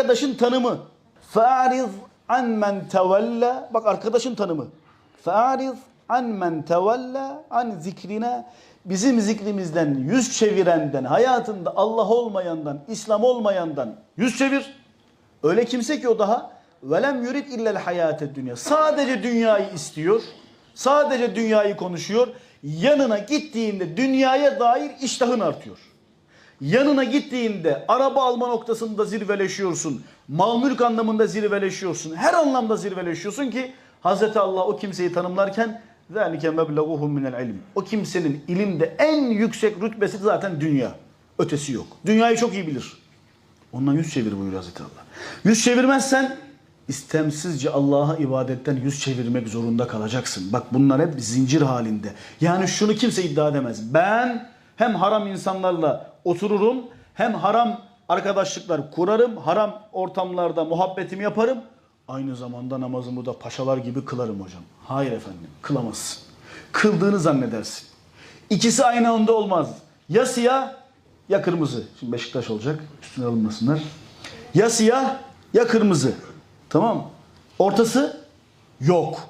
arkadaşın tanımı. Fa'riz an men tevella. Bak arkadaşın tanımı. Fa'riz an men tevella an zikrina. Bizim zikrimizden yüz çevirenden, hayatında Allah olmayandan, İslam olmayandan yüz çevir. Öyle kimse ki o daha velem yurid illel hayate dünya. Sadece dünyayı istiyor. Sadece dünyayı konuşuyor. Yanına gittiğinde dünyaya dair iştahın artıyor. Yanına gittiğinde araba alma noktasında zirveleşiyorsun. Mal mülk anlamında zirveleşiyorsun. Her anlamda zirveleşiyorsun ki Hz. Allah o kimseyi tanımlarken ذَٰلِكَ مَبْلَغُهُمْ مِنَ الْعِلْمِ O kimsenin ilimde en yüksek rütbesi zaten dünya. Ötesi yok. Dünyayı çok iyi bilir. Ondan yüz çevir buyuruyor Hazreti Allah. Yüz çevirmezsen istemsizce Allah'a ibadetten yüz çevirmek zorunda kalacaksın. Bak bunlar hep zincir halinde. Yani şunu kimse iddia edemez. Ben hem haram insanlarla otururum hem haram arkadaşlıklar kurarım. Haram ortamlarda muhabbetimi yaparım. Aynı zamanda namazımı da paşalar gibi kılarım hocam. Hayır efendim kılamazsın. Kıldığını zannedersin. İkisi aynı anda olmaz. Ya siyah ya kırmızı. Şimdi Beşiktaş olacak. Üstüne alınmasınlar. Ya siyah ya kırmızı. Tamam? Ortası yok.